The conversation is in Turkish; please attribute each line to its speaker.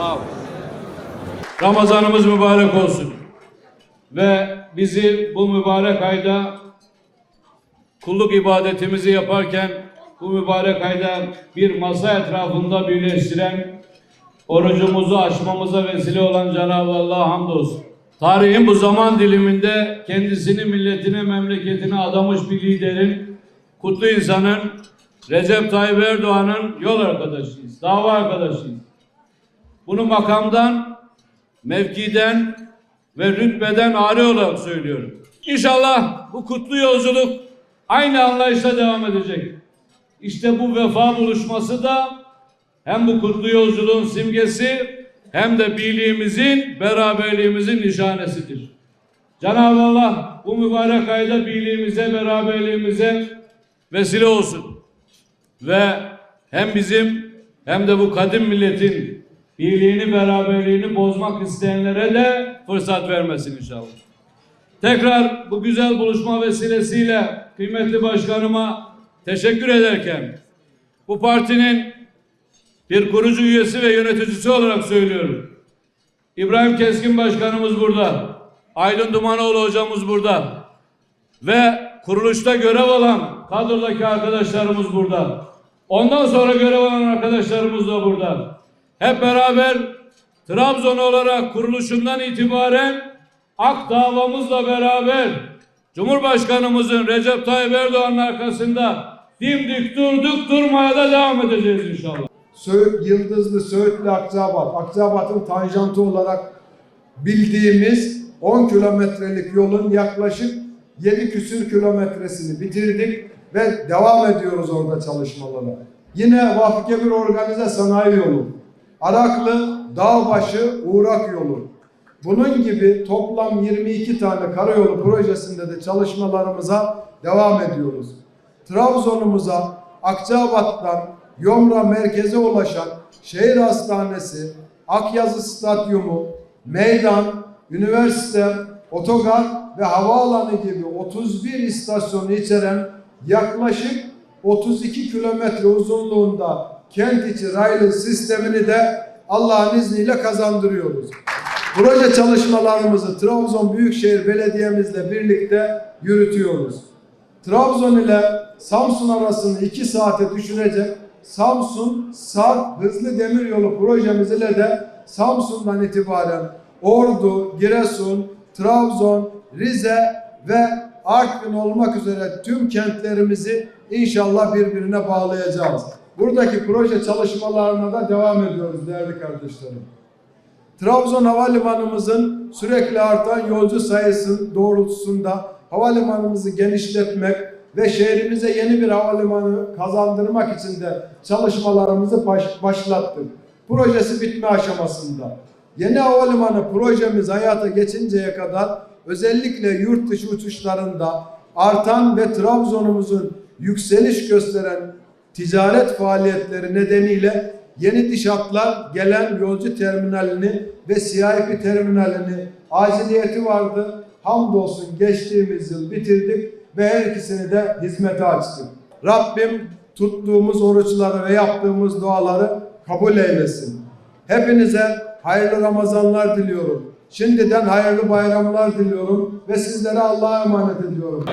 Speaker 1: Ol. Ramazanımız mübarek olsun. Ve bizi bu mübarek ayda kulluk ibadetimizi yaparken bu mübarek ayda bir masa etrafında birleştiren orucumuzu açmamıza vesile olan Cenab-ı Allah'a hamdolsun. Tarihin bu zaman diliminde kendisini milletine, memleketine adamış bir liderin, kutlu insanın, Recep Tayyip Erdoğan'ın yol arkadaşıyız, dava arkadaşıyız. Bunu makamdan, mevkiden ve rütbeden ari olarak söylüyorum. İnşallah bu kutlu yolculuk aynı anlayışla devam edecek. İşte bu vefa buluşması da hem bu kutlu yolculuğun simgesi hem de birliğimizin, beraberliğimizin nişanesidir. Cenab-ı Allah bu mübarek ayda birliğimize, beraberliğimize vesile olsun. Ve hem bizim hem de bu kadim milletin birliğini, beraberliğini bozmak isteyenlere de fırsat vermesin inşallah. Tekrar bu güzel buluşma vesilesiyle kıymetli başkanıma teşekkür ederken bu partinin bir kurucu üyesi ve yöneticisi olarak söylüyorum. İbrahim Keskin Başkanımız burada. Aydın Dumanoğlu hocamız burada. Ve kuruluşta görev alan kadrodaki arkadaşlarımız burada. Ondan sonra görev alan arkadaşlarımız da burada. Hep beraber Trabzon olarak kuruluşundan itibaren Ak davamızla beraber Cumhurbaşkanımızın Recep Tayyip Erdoğan'ın arkasında dimdik durduk durmaya da devam edeceğiz inşallah.
Speaker 2: Söğüt, Yıldızlı, Söğütlü, Akçabat. Akçabat'ın tanjantı olarak bildiğimiz 10 kilometrelik yolun yaklaşık 7 küsür kilometresini bitirdik ve devam ediyoruz orada çalışmalara. Yine Vakfı bir organize sanayi yolu. Araklı, Dağbaşı, Uğrak yolu. Bunun gibi toplam 22 tane karayolu projesinde de çalışmalarımıza devam ediyoruz. Trabzon'umuza Akçabat'tan Yomra merkeze ulaşan şehir hastanesi, Akyazı Stadyumu, meydan, üniversite, otogar ve havaalanı gibi 31 istasyonu içeren yaklaşık 32 kilometre uzunluğunda kent içi raylı sistemini de Allah'ın izniyle kazandırıyoruz. Proje çalışmalarımızı Trabzon Büyükşehir Belediye'mizle birlikte yürütüyoruz. Trabzon ile Samsun arasını 2 saate düşürecek Samsun Sarp Hızlı Demiryolu projemiz ile de Samsun'dan itibaren Ordu, Giresun, Trabzon, Rize ve Artvin olmak üzere tüm kentlerimizi inşallah birbirine bağlayacağız. Buradaki proje çalışmalarına da devam ediyoruz değerli kardeşlerim. Trabzon Havalimanımızın sürekli artan yolcu sayısı doğrultusunda havalimanımızı genişletmek ve şehrimize yeni bir havalimanı kazandırmak için de çalışmalarımızı baş, başlattık. Projesi bitme aşamasında. Yeni havalimanı projemiz hayata geçinceye kadar özellikle yurt dışı uçuşlarında artan ve Trabzon'umuzun yükseliş gösteren ticaret faaliyetleri nedeniyle yeni diş hatlar gelen yolcu terminalini ve CIP terminalini aciliyeti vardı. Hamdolsun geçtiğimiz yıl bitirdik ve her ikisini de hizmete açtık. Rabbim tuttuğumuz oruçları ve yaptığımız duaları kabul eylesin. Hepinize hayırlı Ramazanlar diliyorum. Şimdiden hayırlı bayramlar diliyorum ve sizlere Allah'a emanet ediyorum.